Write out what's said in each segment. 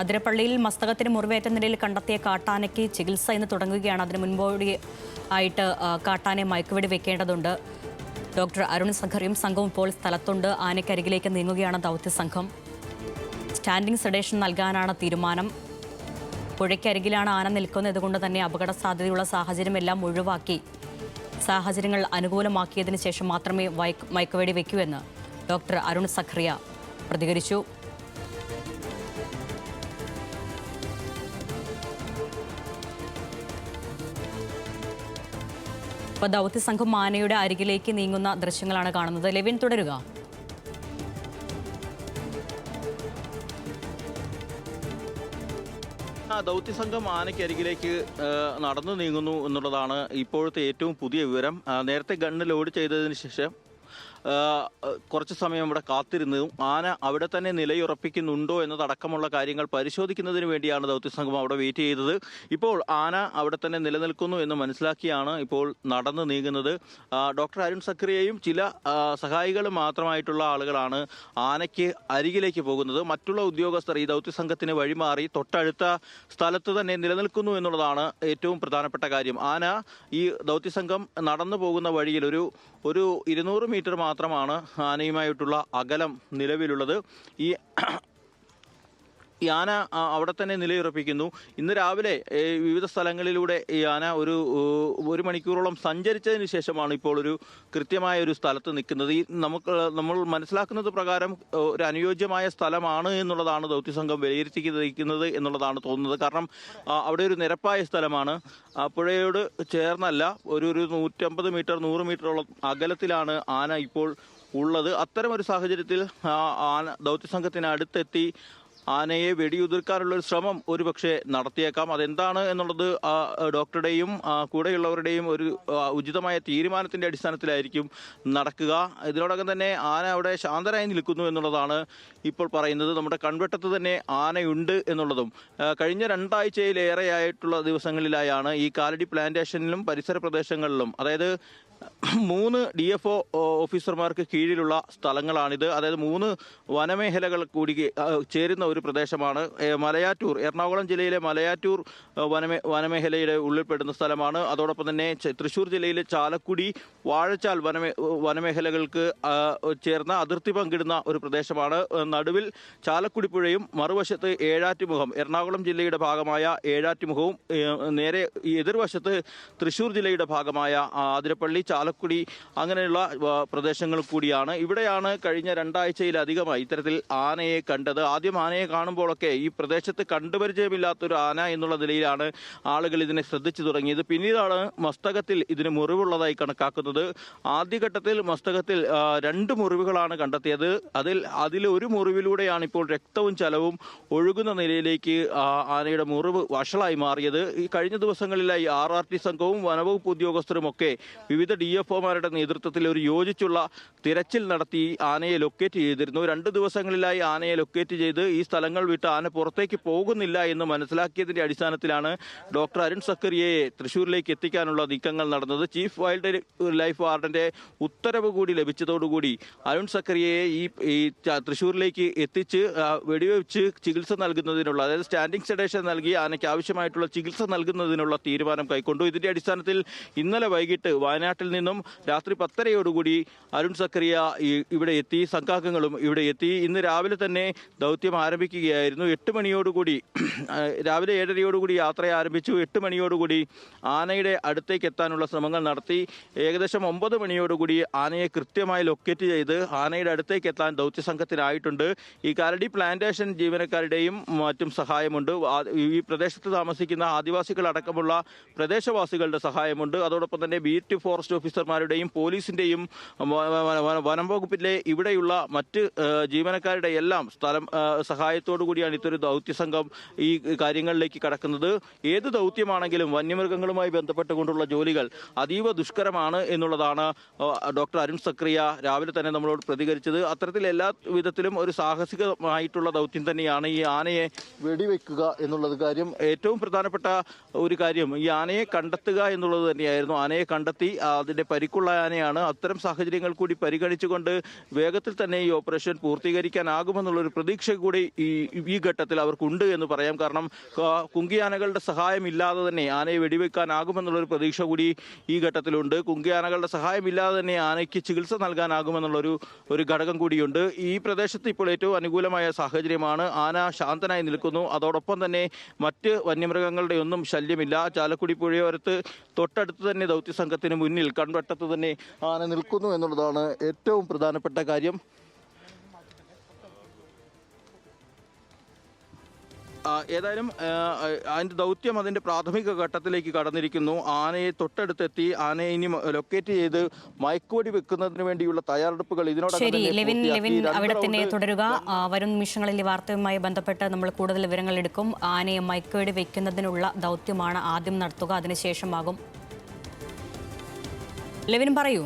അതിരപ്പള്ളിയിൽ മസ്തകത്തിന് മുറിവേറ്റ നിലയിൽ കണ്ടെത്തിയ കാട്ടാനയ്ക്ക് ചികിത്സ ഇന്ന് തുടങ്ങുകയാണ്. അതിന് മുൻപോടി ആയിട്ട് കാട്ടാനെ മയക്കുവെടി വെക്കേണ്ടതുണ്ട്. ഡോക്ടർ അരുൺ സഖറിയും സംഘവും ഇപ്പോൾ സ്ഥലത്തുണ്ട്. ആനയ്ക്കരികിലേക്ക് നീങ്ങുകയാണ് ദൗത്യ സംഘം. സ്റ്റാൻഡിംഗ് സെഡേഷൻ നൽകാനാണ് തീരുമാനം. പുഴയ്ക്കരികിലാണ് ആന നിൽക്കുന്നത്. ഇതുകൊണ്ട് തന്നെ അപകട സാധ്യതയുള്ള സാഹചര്യം എല്ലാം ഒഴിവാക്കി. സാഹചര്യങ്ങൾ അനുകൂലമാക്കിയതിനു ശേഷം മാത്രമേ മയക്കുവേടി വയ്ക്കൂ എന്ന് ഡോക്ടർ അരുൺ സഖറിയ പ്രതികരിച്ചു. ഇപ്പോൾ ദൗത്യസംഘം മാനയുടെ അരികിലേക്ക് നീങ്ങുന്ന ദൃശ്യങ്ങളാണ് കാണുന്നത്. ലെവിൻ തുടരുക. ദൗത്യ സംഘം ആനയ്ക്കരികിലേക്ക് നടന്നു നീങ്ങുന്നു എന്നുള്ളതാണ് ഇപ്പോഴത്തെ ഏറ്റവും പുതിയ വിവരം. നേരത്തെ ഗണ്ണ് ലോഡ് ചെയ്തതിന് ശേഷം കുറച്ച് സമയം ഇവിടെ കാത്തിരുന്നതും ആന അവിടെ തന്നെ നിലയുറപ്പിക്കുന്നുണ്ടോ എന്നതടക്കമുള്ള കാര്യങ്ങൾ പരിശോധിക്കുന്നതിന് വേണ്ടിയാണ് ദൗത്യസംഘം അവിടെ വെയിറ്റ് ചെയ്തത്. ഇപ്പോൾ ആന അവിടെ തന്നെ നിലനിൽക്കുന്നു എന്ന് മനസ്സിലാക്കിയാണ് ഇപ്പോൾ നടന്നു നീങ്ങുന്നത്. ഡോക്ടർ അരുൺ സക്രിയയും ചില സഹായികളും മാത്രമായിട്ടുള്ള ആളുകളാണ് ആനയ്ക്ക് അരികിലേക്ക് പോകുന്നത്. മറ്റുള്ള ഉദ്യോഗസ്ഥർ ഈ ദൗത്യസംഘത്തിന് വഴിമാറി തൊട്ടടുത്ത സ്ഥലത്ത് തന്നെ നിലനിൽക്കുന്നു എന്നുള്ളതാണ് ഏറ്റവും പ്രധാനപ്പെട്ട കാര്യം. ആന ഈ ദൗത്യസംഘം നടന്നു പോകുന്ന വഴിയിൽ ഒരു ഒരു ഇരുന്നൂറ് മീറ്റർ മാത്രമാണ് ആനയുമായിട്ടുള്ള അകലം നിലവിലുള്ളത്. ഈ ഈ ആന അവിടെ തന്നെ നിലയുറപ്പിക്കുന്നു. ഇന്ന് രാവിലെ വിവിധ സ്ഥലങ്ങളിലൂടെ ഈ ആന ഒരു ഒരു മണിക്കൂറോളം സഞ്ചരിച്ചതിന് ശേഷമാണ് ഇപ്പോൾ ഒരു കൃത്യമായ ഒരു സ്ഥലത്ത് നിൽക്കുന്നത്. ഈ നമുക്ക് നമ്മൾ മനസ്സിലാക്കുന്നത് പ്രകാരം ഒരു അനുയോജ്യമായ സ്ഥലമാണ് എന്നുള്ളതാണ് ദൗത്യസംഘം വിലയിരുത്തിക്കുന്നത് എന്നുള്ളതാണ് തോന്നുന്നത്. കാരണം അവിടെ ഒരു നിരപ്പായ സ്ഥലമാണ്. പുഴയോട് ചേർന്നല്ല ഒരു ഒരു നൂറ്റമ്പത് മീറ്റർ നൂറ് മീറ്ററോളം അകലത്തിലാണ് ആന ഇപ്പോൾ ഉള്ളത്. അത്തരം ഒരു സാഹചര്യത്തിൽ ദൗത്യസംഘത്തിന് അടുത്തെത്തി ആനയെ വെടിയുതിർക്കാനുള്ള ഒരു ശ്രമം ഒരുപക്ഷെ നടത്തിയേക്കാം. അതെന്താണ് എന്നുള്ളത് ഡോക്ടറുടെയും കൂടെയുള്ളവരുടെയും ഒരു ഉചിതമായ തീരുമാനത്തിന്റെ അടിസ്ഥാനത്തിലായിരിക്കും നടക്കുക. ഇതിനോടകം തന്നെ ആന അവിടെ ശാന്തരായി നിൽക്കുന്നു എന്നുള്ളതാണ് ഇപ്പോൾ പറയുന്നത്. നമ്മുടെ കൺവെട്ടത്ത് തന്നെ ആനയുണ്ട് എന്നുള്ളതും കഴിഞ്ഞ രണ്ടാഴ്ചയിലേറെയായിട്ടുള്ള ദിവസങ്ങളിലായാണ് ഈ കാലടി പ്ലാന്റേഷനിലും പരിസര പ്രദേശങ്ങളിലും അതായത് മൂന്ന് ഡി എഫ് ഒ ഓഫീസർമാർക്ക് കീഴിലുള്ള സ്ഥലങ്ങളാണിത്. അതായത് മൂന്ന് വനമേഖലകൾ കൂടി ചേരുന്ന ഒരു പ്രദേശമാണ്. മലയാറ്റൂർ എറണാകുളം ജില്ലയിലെ മലയാറ്റൂർ വനമേ വനമേഖലയുടെ ഉള്ളിൽപ്പെടുന്ന സ്ഥലമാണ്. അതോടൊപ്പം തന്നെ തൃശ്ശൂർ ജില്ലയിലെ ചാലക്കുടി വാഴച്ചാൽ വനമേ വനമേഖലകൾക്ക് ചേർന്ന അതിർത്തി പങ്കിടുന്ന ഒരു പ്രദേശമാണ്. നടുവിൽ ചാലക്കുടി പുഴയും മറുവശത്ത് ഏഴാറ്റുമുഖം എറണാകുളം ജില്ലയുടെ ഭാഗമായ ഏഴാറ്റുമുഖവും നേരെ എതിർവശത്ത് തൃശ്ശൂർ ജില്ലയുടെ ഭാഗമായ ആ, അതിരപ്പള്ളി ചാലക്കുടി അങ്ങനെയുള്ള പ്രദേശങ്ങൾ കൂടിയാണ്. ഇവിടെയാണ് കഴിഞ്ഞ രണ്ടാഴ്ചയിലധികമായി ഇത്തരത്തിൽ ആനയെ കണ്ടത്. ആദ്യം ആനയെ കാണുമ്പോഴൊക്കെ ഈ പ്രദേശത്ത് കണ്ടുപരിചയമില്ലാത്തൊരു ആന എന്നുള്ള നിലയിലാണ് ആളുകൾ ഇതിനെ ശ്രദ്ധിച്ചു തുടങ്ങിയത്. പിന്നീടാണ് മസ്തകത്തിൽ ഇതിന് മുറിവുള്ളതായി കണക്കാക്കുന്നത്. ആദ്യഘട്ടത്തിൽ മസ്തകത്തിൽ രണ്ട് മുറിവുകളാണ് കണ്ടെത്തിയത്. അതിൽ അതിൽ ഒരു മുറിവിലൂടെയാണ് ഇപ്പോൾ രക്തവും ചലവും ഒഴുകുന്ന നിലയിലേക്ക് ആനയുടെ മുറിവ് വഷളായി മാറിയത്. ഈ കഴിഞ്ഞ ദിവസങ്ങളിലായി ആർ ആർ ടി സംഘവും വനവകുപ്പ് ഉദ്യോഗസ്ഥരും ഒക്കെ വിവിധ ഡി എഫ് ഒമാരുടെ നേതൃത്വത്തിൽ ഒരു യോജിച്ചുള്ള തിരച്ചിൽ നടത്തി ആനയെ ലൊക്കേറ്റ് ചെയ്തിരുന്നു. രണ്ട് ദിവസങ്ങളിലായി ആനയെ ലൊക്കേറ്റ് ചെയ്ത് ഈ സ്ഥലങ്ങൾ വിട്ട് ആന പുറത്തേക്ക് പോകുന്നില്ല എന്ന് മനസ്സിലാക്കിയതിന്റെ അടിസ്ഥാനത്തിലാണ് ഡോക്ടർ അരുൺ സക്കറിയയെ തൃശൂരിലേക്ക് എത്തിക്കാനുള്ള നീക്കങ്ങൾ നടന്നത്. ചീഫ് വൈൽഡ് ലൈഫ് വാർഡന്റെ ഉത്തരവ് കൂടി ലഭിച്ചതോടുകൂടി അരുൺ സക്കറിയയെ ഈ തൃശൂരിലേക്ക് എത്തിച്ച് വെടിവെച്ച് ചികിത്സ നൽകുന്നതിനുള്ള അതായത് സ്റ്റാൻഡിംഗ് സെഡേഷൻ നൽകി ആനയ്ക്ക് ആവശ്യമായിട്ടുള്ള ചികിത്സ നൽകുന്നതിനുള്ള തീരുമാനം കൈക്കൊണ്ടു. ഇതിന്റെ അടിസ്ഥാനത്തിൽ ഇന്നലെ വൈകിട്ട് വയനാട്ടിൽ നിന്നും രാത്രി പത്തരയോടുകൂടി അരുൺ സക്കറിയ ഇവിടെ എത്തി സംഘാംഗങ്ങളും ഇവിടെ എത്തി. ഇന്ന് രാവിലെ തന്നെ ദൗത്യം ആരംഭിക്കുകയായിരുന്നു. എട്ട് മണിയോടുകൂടി രാവിലെ ഏഴരയോടുകൂടി യാത്ര ആരംഭിച്ചു. എട്ട് മണിയോടുകൂടി ആനയുടെ അടുത്തേക്ക് എത്താനുള്ള ശ്രമങ്ങൾ നടത്തി. ഏകദേശം ഒമ്പത് മണിയോടുകൂടി ആനയെ കൃത്യമായി ലൊക്കേറ്റ് ചെയ്ത് ആനയുടെ അടുത്തേക്ക് എത്താൻ ദൗത്യ സംഘത്തിനായിട്ടുണ്ട്. ഈ കരടി പ്ലാന്റേഷൻ ജീവനക്കാരുടെയും മറ്റും സഹായമുണ്ട്. ഈ പ്രദേശത്ത് താമസിക്കുന്ന ആദിവാസികൾ അടക്കമുള്ള പ്രദേശവാസികളുടെ സഹായമുണ്ട്. അതോടൊപ്പം തന്നെ ബീറ്റ് ഫോറസ്റ്റ് ഓഫീസർമാരുടെയും പോലീസിന്റെയും വനം വകുപ്പിലെ ഇവിടെയുള്ള മറ്റ് ജീവനക്കാരുടെ എല്ലാം സ്ഥലം സഹായത്തോടു കൂടിയാണ് ഇത്തൊരു ദൗത്യ സംഘം ഈ കാര്യങ്ങളിലേക്ക് കടക്കുന്നത്. ഏത് ദൗത്യമാണെങ്കിലും വന്യമൃഗങ്ങളുമായി ബന്ധപ്പെട്ടുകൊണ്ടുള്ള ജോലികൾ അതീവ ദുഷ്കരമാണ് എന്നുള്ളതാണ് ഡോക്ടർ അരുൺ സക്രിയ രാവിലെ തന്നെ നമ്മളോട് പ്രതികരിച്ചത്. അത്തരത്തിൽ എല്ലാ വിധത്തിലും ഒരു സാഹസികമായിട്ടുള്ള ദൗത്യം തന്നെയാണ് ഈ ആനയെ വെടിവെക്കുക എന്നുള്ളത് കാര്യം. ഏറ്റവും പ്രധാനപ്പെട്ട ഒരു കാര്യം ഈ ആനയെ കണ്ടെത്തുക എന്നുള്ളത് തന്നെയായിരുന്നു. ആനയെ കണ്ടെത്തി അതിന്റെ പരിക്കുള്ള ആനയാണ് അത്തരം സാഹചര്യങ്ങൾ കൂടി പരിഗണിച്ചുകൊണ്ട് വേഗത്തിൽ തന്നെ ഈ ഓപ്പറേഷൻ പൂർത്തീകരിക്കാനാകുമെന്നുള്ളൊരു പ്രതീക്ഷ കൂടി ഈ ഈ ഘട്ടത്തിൽ അവർക്കുണ്ട് എന്ന് പറയാം. കാരണം കുങ്കിയാനകളുടെ സഹായമില്ലാതെ തന്നെ ആനയെ വെടിവെക്കാനാകുമെന്നുള്ളൊരു പ്രതീക്ഷ കൂടി ഈ ഘട്ടത്തിലുണ്ട്. കുങ്കിയാനകളുടെ സഹായമില്ലാതെ തന്നെ ആനയ്ക്ക് ചികിത്സ നൽകാനാകുമെന്നുള്ളൊരു ഒരു ഘടകം കൂടിയുണ്ട്. ഈ പ്രദേശത്ത് ഇപ്പോൾ ഏറ്റവും അനുകൂലമായ സാഹചര്യമാണ് ആന ശാന്തനായി നിൽക്കുന്നു. അതോടൊപ്പം തന്നെ മറ്റ് വന്യമൃഗങ്ങളുടെ ഒന്നും ശല്യമില്ല. ചാലക്കുടി പുഴയോരത്ത് തൊട്ടടുത്ത് തന്നെ ദൗത്യ സംഘത്തിന് മുന്നിൽ കൺവട്ടത്ത് തന്നെ ആന നിൽക്കുന്നു എന്നുള്ളതാണ് ഏറ്റവും പ്രധാനപ്പെട്ട കാര്യം. ഏതായാലും അതിന്റെ ദൗത്യം അതിന്റെ പ്രാഥമിക ഘട്ടത്തിലേക്ക് കടന്നിരിക്കുന്നു. ആനയെ തൊട്ടടുത്തെത്തി ആനയെ ഇനി ലൊക്കേറ്റ് ചെയ്ത് മയക്കുവടി വെക്കുന്നതിന് വേണ്ടിയുള്ള തയ്യാറെടുപ്പുകൾ തന്നെ ലെവിൻ. ലെവിൻ അവിടെ തന്നെ തുടരുക. വരും നിമിഷങ്ങളിൽ ഈ വാർത്തയുമായി ബന്ധപ്പെട്ട് നമ്മൾ കൂടുതൽ വിവരങ്ങൾ എടുക്കും. ആനയെ മയക്കുവടി വെക്കുന്നതിനുള്ള ദൗത്യമാണ് ആദ്യം നടത്തുക. അതിനുശേഷമാകും ലെവിൻ പറയൂ.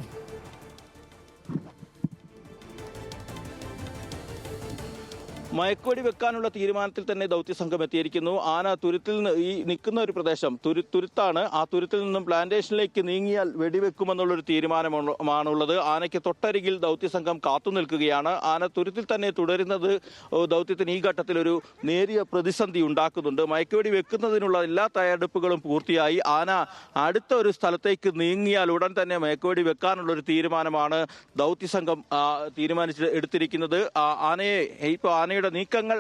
മയക്കുവടി വെക്കാനുള്ള തീരുമാനത്തിൽ തന്നെ ദൗത്യ സംഘം എത്തിയിരിക്കുന്നു. ആന തുരുത്തിൽ നിന്ന് ഈ നിൽക്കുന്ന ഒരു പ്രദേശം തുരു തുരുത്താണ്. ആ തുരുത്തിൽ നിന്നും പ്ലാന്റേഷനിലേക്ക് നീങ്ങിയാൽ വെടിവെക്കുമെന്നുള്ളൊരു തീരുമാനമാണുള്ളത് ആനയ്ക്ക് തൊട്ടരികിൽ ദൗത്യ സംഘം കാത്തു നിൽക്കുകയാണ്. ആന തുരുത്തിൽ തന്നെ തുടരുന്നത് ദൗത്യത്തിന് ഈ ഘട്ടത്തിൽ ഒരു നേരിയ പ്രതിസന്ധി ഉണ്ടാക്കുന്നുണ്ട്. മയക്കുവെടി വെക്കുന്നതിനുള്ള എല്ലാ തയ്യാറെടുപ്പുകളും പൂർത്തിയായി. ആന അടുത്ത ഒരു സ്ഥലത്തേക്ക് നീങ്ങിയാൽ ഉടൻ തന്നെ മയക്കുവെടി വെക്കാനുള്ള ഒരു തീരുമാനമാണ് ദൗത്യ സംഘം ആ, തീരുമാനിച്ച് എടുത്തിരിക്കുന്നത്. ആനയെ ഇപ്പോൾ ആനയുടെ നീക്കങ്ങൾ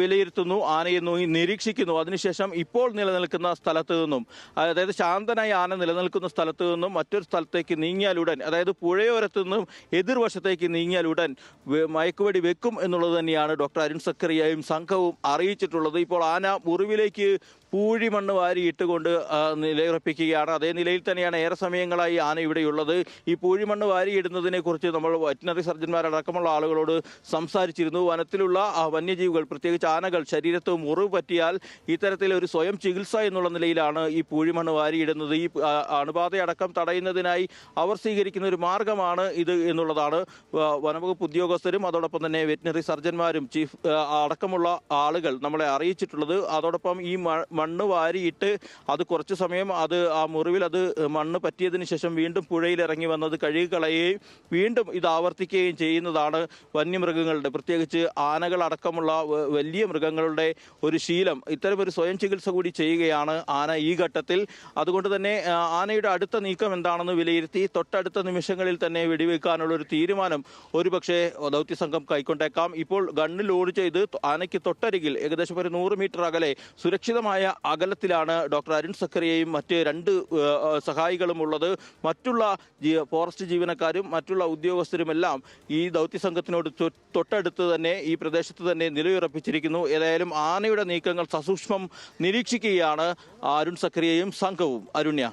വിലയിരുത്തുന്നു ആനയെ നിരീക്ഷിക്കുന്നു. അതിനുശേഷം ഇപ്പോൾ നിലനിൽക്കുന്ന സ്ഥലത്ത് നിന്നും അതായത് ശാന്തനായി ആന നിലനിൽക്കുന്ന സ്ഥലത്ത് നിന്നും മറ്റൊരു സ്ഥലത്തേക്ക് നീങ്ങിയാലുടൻ അതായത് പുഴയോരത്ത് നിന്നും എതിർവശത്തേക്ക് നീങ്ങിയാലുടൻ മയക്കുവെടി വെക്കും എന്നുള്ളത് തന്നെയാണ് ഡോക്ടർ അരുൺ സക്കറിയയും സംഘവും അറിയിച്ചിട്ടുള്ളത്. ഇപ്പോൾ ആന മുറിവിലേക്ക് പൂഴിമണ്ണ് വാരി ഇട്ടുകൊണ്ട് ആ, നിലയുറപ്പിക്കുകയാണ്. അതേ നിലയിൽ തന്നെയാണ് ഏറെ സമയങ്ങളായി ആന ഇവിടെയുള്ളത്. ഈ പൂഴിമണ്ണ് വാരി ഇടുന്നതിനെ കുറിച്ച് നമ്മൾ വെറ്റിനറി സർജന്മാരടക്കമുള്ള ആളുകളോട് സംസാരിച്ചിരുന്നു. വനത്തിലുള്ള വന്യജീവികൾ പ്രത്യേകിച്ച് ആനകൾ ശരീരത്ത് മുറിവ് പറ്റിയാൽ ഇത്തരത്തിൽ ഒരു സ്വയം ചികിത്സ എന്നുള്ള നിലയിലാണ് ഈ പൂഴിമണ്ണ് വാരിയിടുന്നത് ഈ അണുബാധയടക്കം തടയുന്നതിനായി അവർ സ്വീകരിക്കുന്ന ഒരു മാർഗമാണ് ഇത് എന്നുള്ളതാണ് വനവകുപ്പ് ഉദ്യോഗസ്ഥരും അതോടൊപ്പം തന്നെ വെറ്റിനറി സർജന്മാരും ചീഫ് അടക്കമുള്ള ആളുകൾ നമ്മളെ അറിയിച്ചിട്ടുള്ളത്. അതോടൊപ്പം ഈ മണ്ണ് വാരിയിട്ട് അത് കുറച്ച് സമയം അത് ആ മുറിവിൽ അത് മണ്ണ് പറ്റിയതിന് ശേഷം വീണ്ടും പുഴയിൽ ഇറങ്ങി വന്നത് കഴുകിക്കളയുകയും വീണ്ടും ഇത് ആവർത്തിക്കുകയും ചെയ്യുന്നതാണ് വന്യമൃഗങ്ങളുടെ പ്രത്യേകിച്ച് ആനകളടക്കമുള്ള വലിയ മൃഗങ്ങളുടെ ഒരു ശീലം. ഇത്തരമൊരു സ്വയം ചികിത്സ കൂടി ചെയ്യുകയാണ് ആന ഈ ഘട്ടത്തിൽ. അതുകൊണ്ട് തന്നെ ആനയുടെ അടുത്ത നീക്കം എന്താണെന്ന് വിലയിരുത്തി തൊട്ടടുത്ത നിമിഷങ്ങളിൽ തന്നെ വെടിവെക്കാനുള്ള ഒരു തീരുമാനം ഒരുപക്ഷെ ദൗത്യ സംഘം കൈക്കൊണ്ടേക്കാം. ഇപ്പോൾ ഗണ്ണ് ലോഡ് ചെയ്ത് ആനയ്ക്ക് തൊട്ടരികിൽ ഏകദേശം ഒരു നൂറ് മീറ്റർ അകലെ സുരക്ഷിതമായ അകലത്തിലാണ് ഡോക്ടർ അരുൺ സക്കറിയയും മറ്റ് രണ്ട് സഹായികളും ഉള്ളത് മറ്റുള്ള ഫോറസ്റ്റ് ജീവനക്കാരും മറ്റുള്ള ഉദ്യോഗസ്ഥരുമെല്ലാം ഈ ദൗത്യ സംഘത്തിനോട് തൊട്ടടുത്ത് തന്നെ ഈ പ്രദേശത്ത് തന്നെ നിലയുറപ്പിച്ചിരിക്കുന്നു. ഏതായാലും ആനയുടെ നീക്കങ്ങൾ സസൂക്ഷ്മം നിരീക്ഷിക്കുകയാണ് അരുൺ സക്കറിയയും സംഘവും. അരുണ്യ.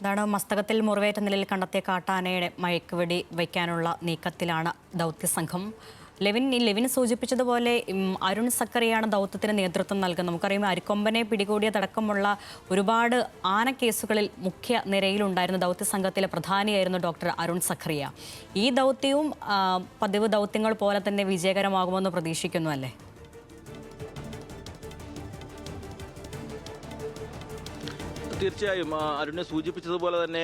അതാണ് മസ്തകത്തിൽ മുറിവേറ്റ നിലയിൽ കണ്ടെത്തിയ കാട്ടാനയുടെ മയക്കുവെടി വയ്ക്കാനുള്ള നീക്കത്തിലാണ് ദൗത്യസംഘം ലെവിൻ ലെവിൻ സൂചിപ്പിച്ചതുപോലെ അരുൺ സക്കറിയാണ് ദൗത്യത്തിന് നേതൃത്വം നൽകുന്നത്. നമുക്കറിയാം അരിക്കൊമ്പനെ പിടികൂടിയതടക്കമുള്ള ഒരുപാട് ആന കേസുകളിൽ മുഖ്യ നിരയിലുണ്ടായിരുന്ന ദൗത്യ സംഘത്തിലെ പ്രധാനിയായിരുന്നു ഡോക്ടർ അരുൺ സക്കറിയ. ഈ ദൗത്യവും പതിവ് ദൗത്യങ്ങൾ പോലെ തന്നെ വിജയകരമാകുമെന്ന് പ്രതീക്ഷിക്കുന്നു അല്ലേ? തീർച്ചയായും അരുണ് സൂചിപ്പിച്ചതുപോലെ തന്നെ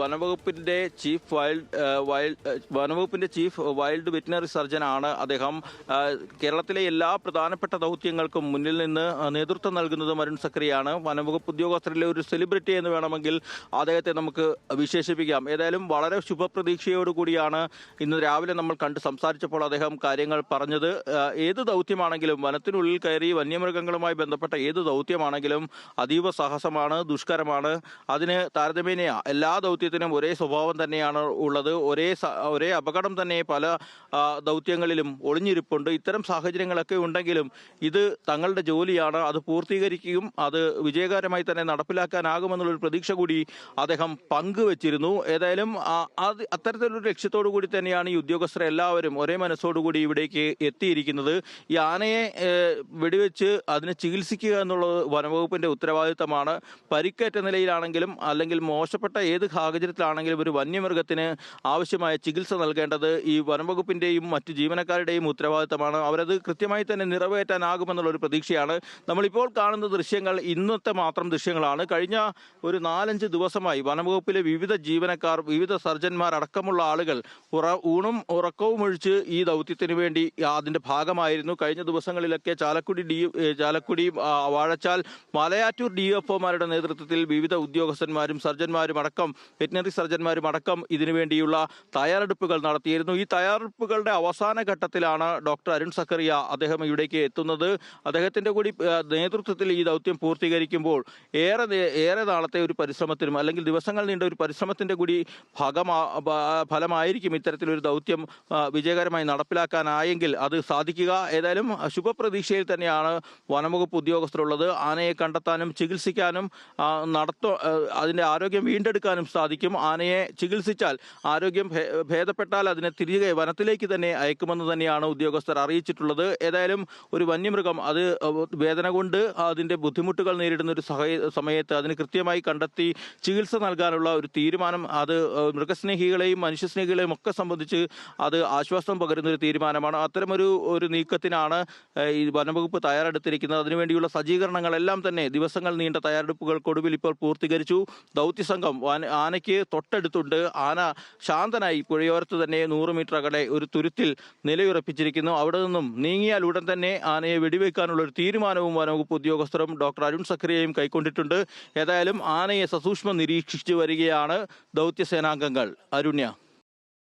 വനവകുപ്പിന്റെ ചീഫ് വൈൽഡ് വൈൽഡ് വനവകുപ്പിന്റെ ചീഫ് വൈൽഡ് വെറ്റിനറി സർജൻ ആണ് അദ്ദേഹം കേരളത്തിലെ എല്ലാ പ്രധാനപ്പെട്ട ദൗത്യങ്ങൾക്കും മുന്നിൽ നിന്ന് നേതൃത്വം നൽകുന്നതും അരുൺ സക്രിയാണ്. വനവകുപ്പ് ഉദ്യോഗസ്ഥരിലെ ഒരു സെലിബ്രിറ്റി എന്ന് വേണമെങ്കിൽ അദ്ദേഹത്തെ നമുക്ക് വിശേഷിപ്പിക്കാം. ഏതായാലും വളരെ ശുഭപ്രതീക്ഷയോടുകൂടിയാണ് ഇന്ന് രാവിലെ നമ്മൾ കണ്ട് സംസാരിച്ചപ്പോൾ അദ്ദേഹം കാര്യങ്ങൾ പറഞ്ഞത്. ഏത് ദൗത്യമാണെങ്കിലും വനത്തിനുള്ളിൽ കയറി വന്യമൃഗങ്ങളുമായി ബന്ധപ്പെട്ട ഏത് ദൗത്യമാണെങ്കിലും അതീവ സാഹസമാണ്. ദുഷ്കരമാണ് അതിന് താരതമ്യേന എല്ലാ ദൗത്യത്തിനും ഒരേ സ്വഭാവം തന്നെയാണ് ഉള്ളത്. ഒരേ ഒരേ അപകടം തന്നെ പല ദൗത്യങ്ങളിലും ഒളിഞ്ഞിരിപ്പുണ്ട്. ഇത്തരം സാഹചര്യങ്ങളൊക്കെ ഉണ്ടെങ്കിലും ഇത് തങ്ങളുടെ ജോലിയാണ്. അത് പൂർത്തീകരിക്കുകയും അത് വിജയകരമായി തന്നെ നടപ്പിലാക്കാനാകുമെന്നുള്ളൊരു പ്രതീക്ഷ കൂടി അദ്ദേഹം പങ്കുവച്ചിരുന്നു. ഏതായാലും അത് അത്തരത്തിലൊരു ലക്ഷ്യത്തോടു കൂടി തന്നെയാണ് ഈ ഉദ്യോഗസ്ഥർ എല്ലാവരും ഒരേ മനസ്സോടുകൂടി ഇവിടേക്ക് എത്തിയിരിക്കുന്നത്. ഈ ആനയെ വെടിവെച്ച് അതിനെ ചികിത്സിക്കുക എന്നുള്ളത് വനവകുപ്പിന്റെ ഉത്തരവാദിത്തമാണ്. പരിക്കേറ്റ പരിക്കേറ്റ നിലയിലാണെങ്കിലും അല്ലെങ്കിൽ മോശപ്പെട്ട ഏത് സാഹചര്യത്തിലാണെങ്കിലും ഒരു വന്യമൃഗത്തിന് ആവശ്യമായ ചികിത്സ നൽകേണ്ടത് ഈ വനംവകുപ്പിന്റെയും മറ്റു ജീവനക്കാരുടെയും ഉത്തരവാദിത്തമാണ്. അവരത് കൃത്യമായി തന്നെ നിറവേറ്റാനാകുമെന്നുള്ള ഒരു പ്രതീക്ഷയാണ്. നമ്മളിപ്പോൾ കാണുന്ന ദൃശ്യങ്ങൾ ഇന്നത്തെ മാത്രം ദൃശ്യങ്ങളാണ്. കഴിഞ്ഞ ഒരു നാലഞ്ച് ദിവസമായി വനംവകുപ്പിലെ വിവിധ ജീവനക്കാർ വിവിധ സർജന്മാർ അടക്കമുള്ള ആളുകൾ ഉറ ഊണും ഉറക്കവും ഒഴിച്ച് ഈ ദൗത്യത്തിന് വേണ്ടി അതിന്റെ ഭാഗമായിരുന്നു. കഴിഞ്ഞ ദിവസങ്ങളിലൊക്കെ Chalakudy D Chalakudy Vazhachal Malayattoor D F ഒമാരുടെ നേതൃത്വത്തിൽ വിവിധ ഉദ്യോഗസ്ഥന്മാരും സർജന്മാരും അടക്കം വെറ്റിനറി സർജന്മാരും അടക്കം ഇതിനുവേണ്ടിയുള്ള തയ്യാറെടുപ്പുകൾ നടത്തിയിരുന്നു. ഈ തയ്യാറെടുപ്പുകളുടെ അവസാന ഘട്ടത്തിലാണ് ഡോക്ടർ അരുൺ സക്കറിയ അദ്ദേഹം ഇവിടേക്ക് എത്തുന്നത്. അദ്ദേഹത്തിന്റെ കൂടി നേതൃത്വത്തിൽ ഈ ദൗത്യം പൂർത്തീകരിക്കുമ്പോൾ ഏറെ ഏറെ നാളത്തെ ഒരു പരിശ്രമത്തിനും അല്ലെങ്കിൽ ദിവസങ്ങൾ നീണ്ട ഒരു പരിശ്രമത്തിന്റെ കൂടി ഭാഗമാ ഫലമായിരിക്കും ഇത്തരത്തിലൊരു ദൗത്യം വിജയകരമായി നടപ്പിലാക്കാനായെങ്കിൽ അത് സാധിക്കുക. ഏതായാലും ശുഭപ്രതീക്ഷയിൽ തന്നെയാണ് വനംവകുപ്പ് ഉദ്യോഗസ്ഥരുള്ളത്. ആനയെ കണ്ടെത്താനും ചികിത്സിക്കാനും നടത്ത അതിന്റെ ആരോഗ്യം വീണ്ടെടുക്കാനും സാധിക്കും. ആനയെ ചികിത്സിച്ചാൽ ആരോഗ്യം ഭേദപ്പെട്ടാൽ അതിനെ തിരികെ വനത്തിലേക്ക് തന്നെ അയക്കുമെന്ന് തന്നെയാണ് ഉദ്യോഗസ്ഥർ അറിയിച്ചിട്ടുള്ളത്. ഏതായാലും ഒരു വന്യമൃഗം അത് വേദന കൊണ്ട് അതിന്റെ ബുദ്ധിമുട്ടുകൾ നേരിടുന്ന ഒരു സമയത്ത് അതിന് കൃത്യമായി കണ്ടെത്തി ചികിത്സ നൽകാനുള്ള ഒരു തീരുമാനം അത് മൃഗസ്നേഹികളെയും മനുഷ്യസ്നേഹികളെയും ഒക്കെ സംബന്ധിച്ച് അത് ആശ്വാസം പകരുന്ന ഒരു തീരുമാനമാണ്. അത്തരമൊരു ഒരു നീക്കത്തിനാണ് ഈ വനംവകുപ്പ് തയ്യാറെടുത്തിരിക്കുന്നത്. അതിനുവേണ്ടിയുള്ള സജ്ജീകരണങ്ങളെല്ലാം തന്നെ ദിവസങ്ങൾ നീണ്ട തയ്യാറെടുപ്പുകൾക്കൊടുവിൽ ഇപ്പോൾ പൂർത്തീകരിച്ചു. ദൗത്യസംഘം ആനയ്ക്ക് തൊട്ടടുത്തുണ്ട്. ആന ശാന്തനായി പുഴയോരത്ത് തന്നെ നൂറ് മീറ്റർ അകലെ ഒരു തുരുത്തിൽ നിലയുറപ്പിച്ചിരിക്കുന്നു. അവിടെ നിന്നും നീങ്ങിയാൽ ഉടൻ തന്നെ ആനയെ വെടിവെക്കാനുള്ള ഒരു തീരുമാനവും വനവകുപ്പ് ഉദ്യോഗസ്ഥരും ഡോക്ടർ അരുൺ സക്രിയയും കൈക്കൊണ്ടിട്ടുണ്ട്. ഏതായാലും ആനയെ സസൂക്ഷ്മം നിരീക്ഷിച്ചു വരികയാണ് ദൗത്യസേനാംഗങ്ങൾ. അരുണ്യ.